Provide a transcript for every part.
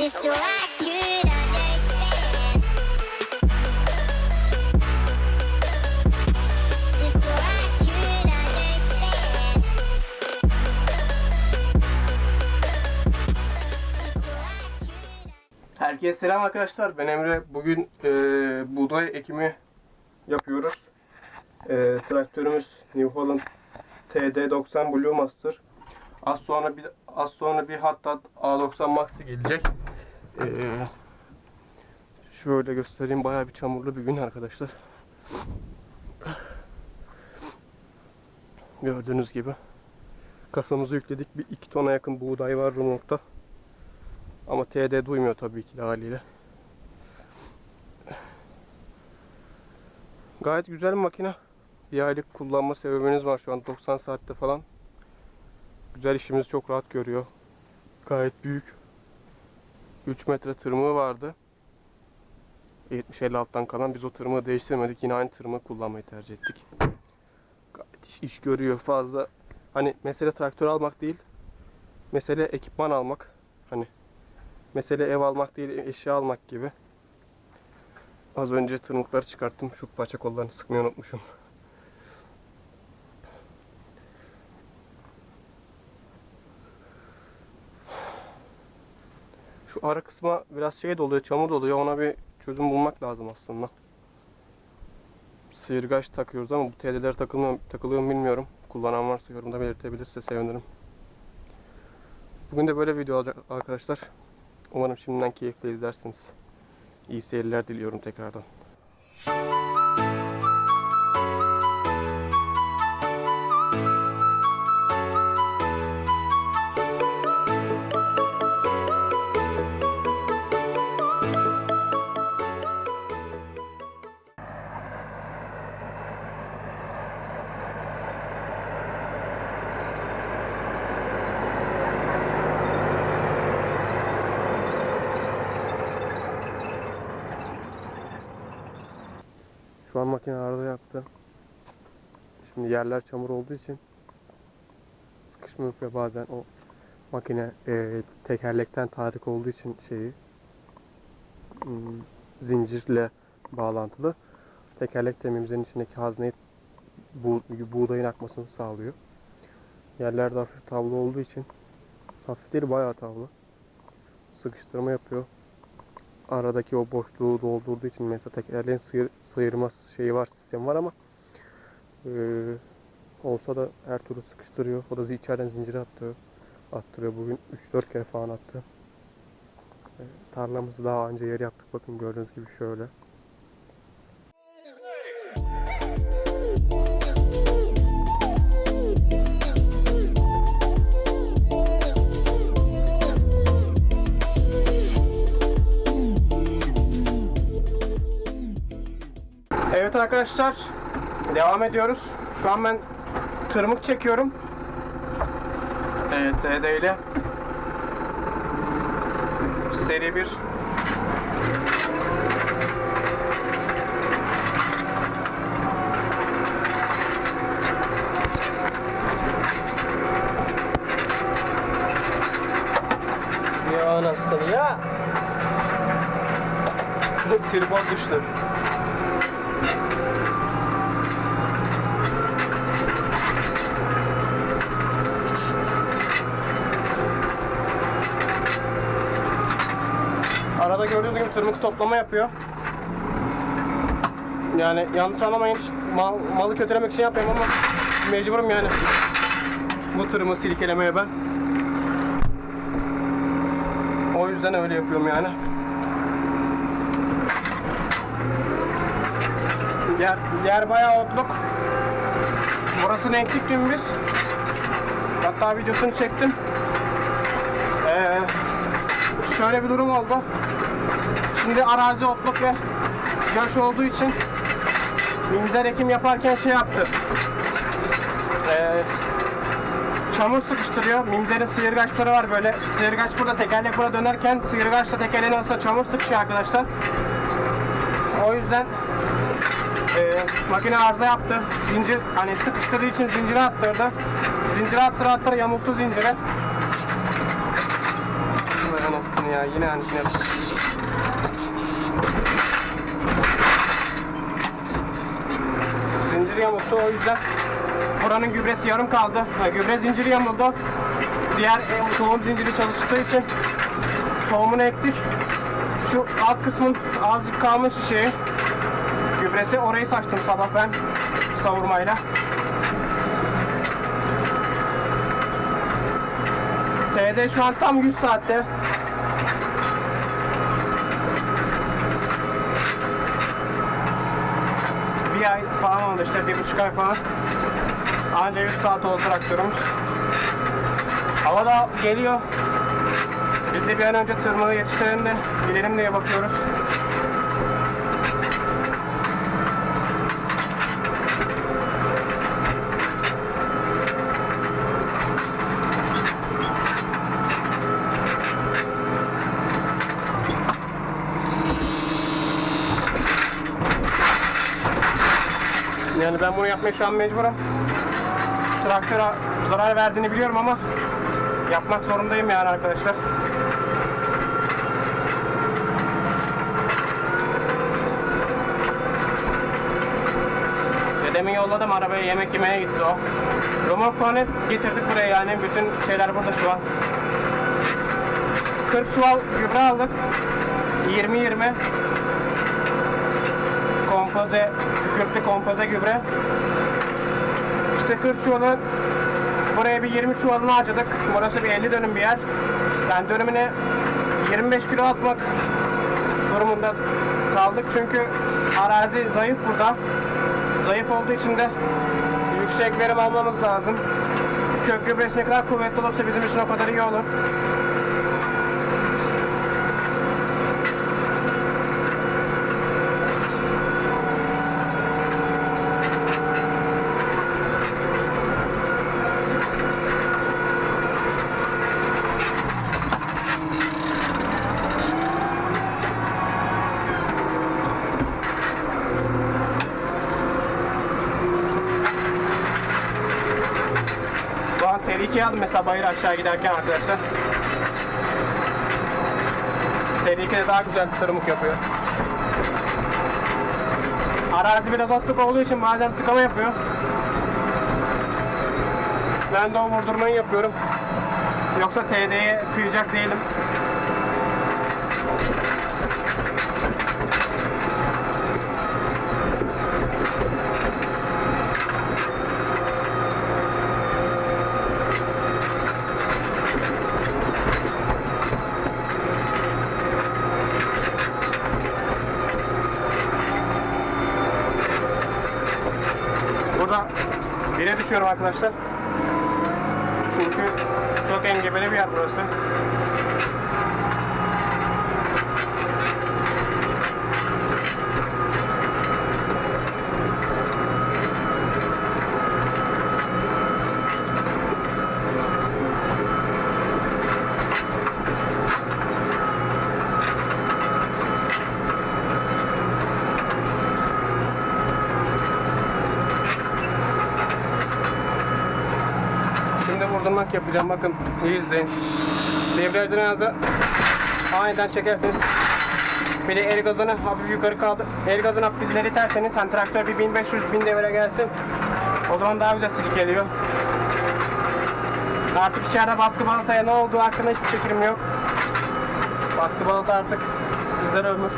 Herkese selam arkadaşlar. Ben Emre. Bugün e, buğday ekimi yapıyoruz. E, traktörümüz New Holland TD90 Blue Master. Az sonra bir az sonra bir hatta A90 Max'i gelecek. E, şöyle göstereyim. Bayağı bir çamurlu bir gün arkadaşlar. Gördüğünüz gibi kasamızı yükledik. Bir iki tona yakın buğday var rumokta. Ama TD duymuyor tabii ki de haliyle. Gayet güzel bir makine. Bir aylık kullanma sebebiniz var şu an 90 saatte falan. Güzel işimizi çok rahat görüyor. Gayet büyük. 3 metre tırmığı vardı. 70-50 alttan kalan biz o tırmığı değiştirmedik. Yine aynı tırmığı kullanmayı tercih ettik. Gayet iş, iş görüyor fazla. Hani mesele traktör almak değil. Mesele ekipman almak. Hani Mesele ev almak değil, eşya almak gibi. Az önce tırmıkları çıkarttım. Şu paça kollarını sıkmayı unutmuşum. Ara kısma biraz şey doluyor, çamur doluyor. Ona bir çözüm bulmak lazım aslında. Sıyırgaç takıyoruz ama bu TL'ler takılıyor, takılıyor bilmiyorum. Kullanan varsa yorumda belirtebilirse sevinirim. Bugün de böyle video olacak arkadaşlar. Umarım şimdiden keyifle izlersiniz. İyi seyirler diliyorum tekrardan. Şu an makine arıza yaptı. Şimdi yerler çamur olduğu için sıkışma yapıyor bazen o makine e, tekerlekten tahrik olduğu için şeyi hmm, zincirle bağlantılı. Tekerlek temimizin içindeki hazneyi bu, buğdayın akmasını sağlıyor. Yerlerde hafif tavlı olduğu için hafif değil bayağı tavlı. Sıkıştırma yapıyor. Aradaki o boşluğu doldurduğu için mesela tekerleğin sıyır, sıyırma şeyi var, sistemi var ama eee, olsa da her türlü sıkıştırıyor. O da içeriden zinciri attırıyor. Attırıyor. Bugün 3-4 kere falan attı. Eee, tarlamızı daha önce yer yaptık. Bakın gördüğünüz gibi şöyle. Evet arkadaşlar devam ediyoruz. Şu an ben tırmık çekiyorum. Evet DD ile seri bir Ya anasını ya. Tripod düştü. Gördüğünüz gibi tırmık toplama yapıyor. Yani yanlış anlamayın. Mal, malı kötülemek için yapmıyorum ama mecburum yani. Bu tırımı silkelemeye ben. O yüzden öyle yapıyorum yani. Yer, yer bayağı otluk. Burası renklik dümdüz. Hatta videosunu çektim. Şöyle bir durum oldu. Şimdi arazi otluk ve göç olduğu için mimzer ekim yaparken şey yaptı. Ee, çamur sıkıştırıyor. Mimzerin sıyırgaçları var böyle. Sıyırgaç burada tekerlek burada dönerken sıyırgaçla tekerleğin arasında çamur sıkışıyor arkadaşlar. O yüzden e, makine arıza yaptı. Zincir hani sıkıştırdığı için zinciri attırdı. Zinciri attır attır yamulttu zinciri. Ya. Yine aynısını yaptım. Zincir yamultu o yüzden buranın gübresi yarım kaldı. Ha, gübre zinciri yamuldu. Diğer e, tohum zinciri çalıştığı için tohumunu ektik. Şu alt kısmın azıcık kalmış şeyi gübresi orayı saçtım sabah ben savurmayla. TD şu an tam 100 saatte. Bir ay falan oldu işte bir buçuk ay falan. Anca 100 saat oldu traktörümüz. Hava da geliyor. Biz de bir an önce tırmığı yetiştirelim de gidelim diye bakıyoruz. Yani ben bunu yapmaya şu an mecburum. Traktöre zarar verdiğini biliyorum ama yapmak zorundayım yani arkadaşlar. Dedemi yolladım arabaya yemek yemeye gitti o. Hep getirdik buraya yani bütün şeyler burada şu an. 40 çuval gübre aldık. 20-20 kompoze, kükürtlü kompoze gübre. İşte 40 çuvalı buraya bir 20 çuvalını harcadık. Burası bir 50 dönüm bir yer. Yani dönümüne 25 kilo atmak durumunda kaldık. Çünkü arazi zayıf burada. Zayıf olduğu için de yüksek verim almamız lazım. Kök gübresi ne kadar kuvvetli olursa bizim için o kadar iyi olur. 2 aldım mesela bayır aşağı giderken arkadaşlar. Seri 2'de daha güzel tırmık yapıyor. Arazi biraz otluk olduğu için bazen tıkama yapıyor. Ben de o vurdurmayı yapıyorum. Yoksa TD'ye kıyacak değilim. Burada düşüyorum arkadaşlar. Çünkü çok engebeli bir yer burası. Şimdi vurdurmak yapacağım. Bakın iyi izleyin. Debriyajını yazı aniden çekersiniz. Bir de el gazını hafif yukarı kaldır. El gazını hafif ileri iterseniz hani traktör bir 1500 bin devre gelsin. O zaman daha güzel silik geliyor. Artık içeride baskı balataya ne olduğu hakkında hiçbir fikrim yok. Baskı balata artık sizlere ömür.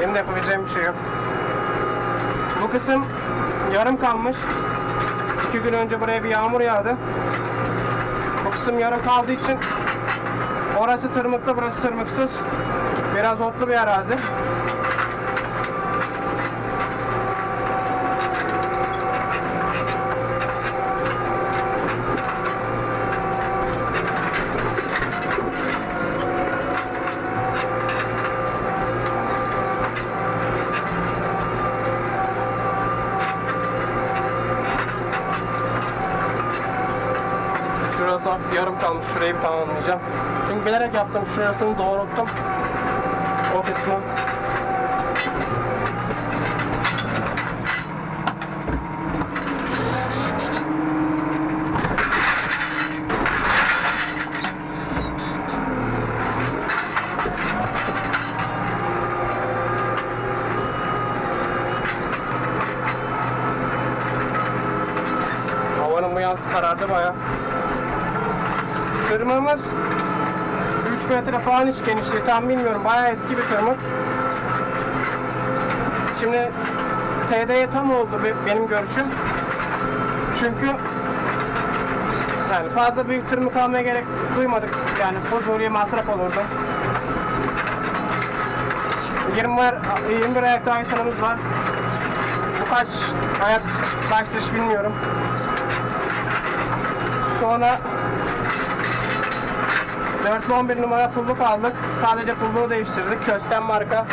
Benim de yapabileceğim bir şey yok. Bu kısım yarım kalmış. İki gün önce buraya bir yağmur yağdı. Bu kısım yarım kaldığı için orası tırmıklı, burası tırmıksız. Biraz otlu bir arazi. Şurası hafif yarım kalmış. Şurayı tamamlayacağım. Çünkü bilerek yaptım. Şurasını doğrulttum. O kısmı. 3 metre falan iç genişliği tam bilmiyorum. Baya eski bir tırmık. Şimdi TD'ye tam oldu be- benim görüşüm. Çünkü yani fazla büyük tırmık almaya gerek duymadık. Yani Fuzuri'ye masraf olurdu. 20 var, 21 ayak daha insanımız var. Bu kaç ayak kaç dış bilmiyorum. Sonra 4 11 numara pulluk aldık. Sadece pulluğu değiştirdik. Kösten marka.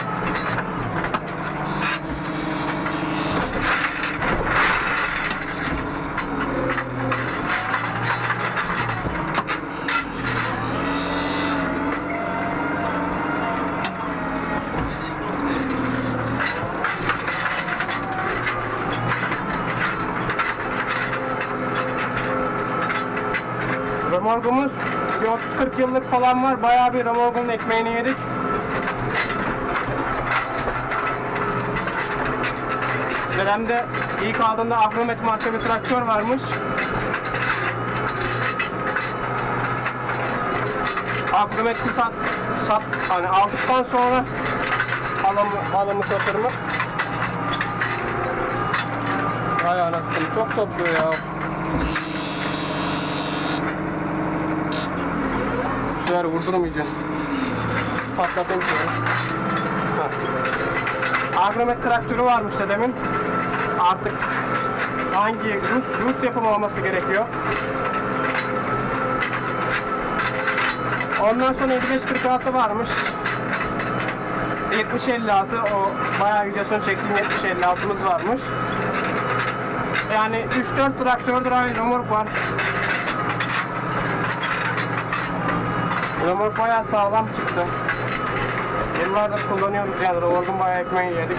Remorkumuz bir 30-40 yıllık falan var. Bayağı bir remorkunun ekmeğini yedik. Dedemde ilk aldığında Agromet marka bir traktör varmış. Agromet'i sat, sat, hani aldıktan sonra alım, alımı satırımı. Vay anasını çok topluyor ya. Sefer vurdurmayacağım. Patlatayım şöyle. Agromet traktörü varmış dedemin. Artık hangi Rus Rus yapımı olması gerekiyor. Ondan sonra 7546 varmış. 7056 o bayağı videosunu çektiğim 7056'mız varmış. Yani 3-4 traktördir aynı remork var. Remork bayağı sağlam çıktı. Yıllardır kullanıyoruz yani remorkun bayağı ekmeği yedik.